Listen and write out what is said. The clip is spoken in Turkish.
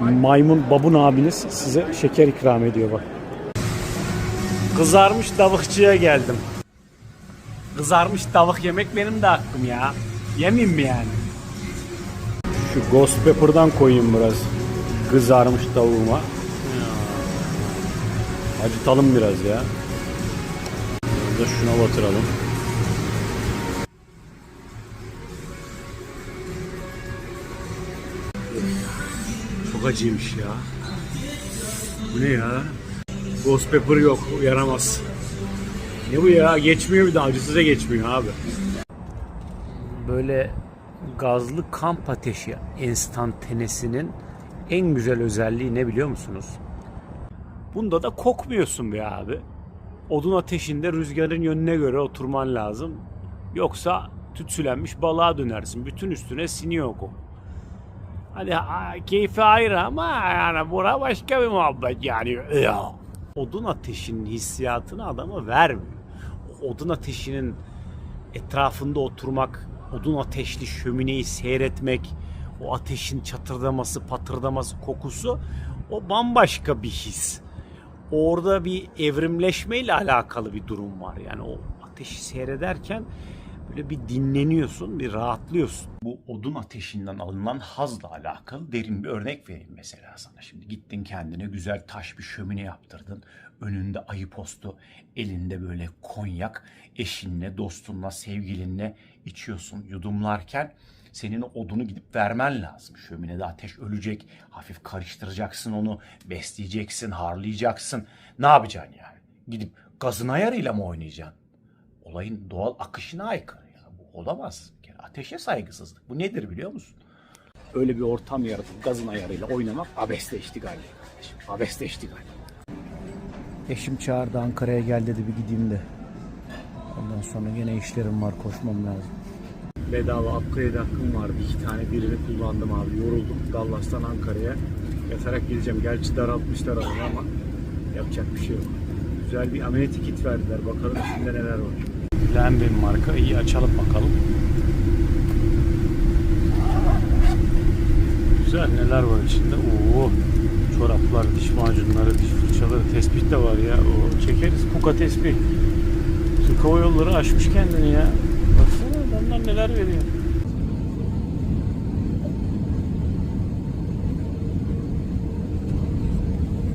Maymun babun abiniz size şeker ikram ediyor bak. Kızarmış tavukçuya geldim. Kızarmış tavuk yemek benim de hakkım ya. Yemeyeyim mi yani? Şu ghost pepper'dan koyayım biraz. Kızarmış tavuğuma. Acıtalım biraz ya. Da şuna batıralım. Çok acıymış ya. Bu ne ya? Ghost pepper yok, yaramaz. Ne bu ya? Geçmiyor bir de acısıza geçmiyor abi. Böyle gazlı kamp ateşi enstantanesinin en güzel özelliği ne biliyor musunuz? Bunda da kokmuyorsun be abi. Odun ateşinde rüzgarın yönüne göre oturman lazım. Yoksa tütsülenmiş balığa dönersin. Bütün üstüne siniyor koku. Hani ha, keyfi ayrı ama yani bura başka bir muhabbet yani. Ya. Odun ateşinin hissiyatını adama vermiyor. Odun ateşinin etrafında oturmak, odun ateşli şömineyi seyretmek, o ateşin çatırdaması, patırdaması, kokusu o bambaşka bir his. Orada bir evrimleşmeyle alakalı bir durum var. Yani o ateşi seyrederken böyle bir dinleniyorsun, bir rahatlıyorsun. Bu odun ateşinden alınan hazla alakalı derin bir örnek vereyim mesela sana. Şimdi gittin kendine güzel taş bir şömine yaptırdın. Önünde ayı postu, elinde böyle konyak, eşinle, dostunla, sevgilinle içiyorsun yudumlarken senin odunu gidip vermen lazım. Şöminede ateş ölecek. Hafif karıştıracaksın onu. Besleyeceksin, harlayacaksın. Ne yapacaksın yani? Gidip gazın ayarıyla mı oynayacaksın? Olayın doğal akışına aykırı ya. Bu olamaz. Kere ateşe saygısızlık. Bu nedir biliyor musun? Öyle bir ortam yaratıp gazın ayarıyla oynamak abesle iştigal kardeşim. Abesle iştigal. Eşim çağırdı Ankara'ya gel dedi bir gideyim de. Ondan sonra yine işlerim var koşmam lazım. Bedava upgrade hakkım vardı. iki tane birini kullandım abi. Yoruldum. Dallas'tan Ankara'ya yatarak gideceğim. Gerçi daraltmışlar ama yapacak bir şey yok. Güzel bir amenity kit verdiler. Bakalım içinde neler var. Lambin marka. İyi açalım bakalım. Güzel neler var içinde. Oo, çoraplar, diş macunları, diş fırçaları, tespih de var ya. Oo, çekeriz. Kuka tespih. Türk Hava Yolları aşmış kendini ya. Baksana adamlar neler veriyor.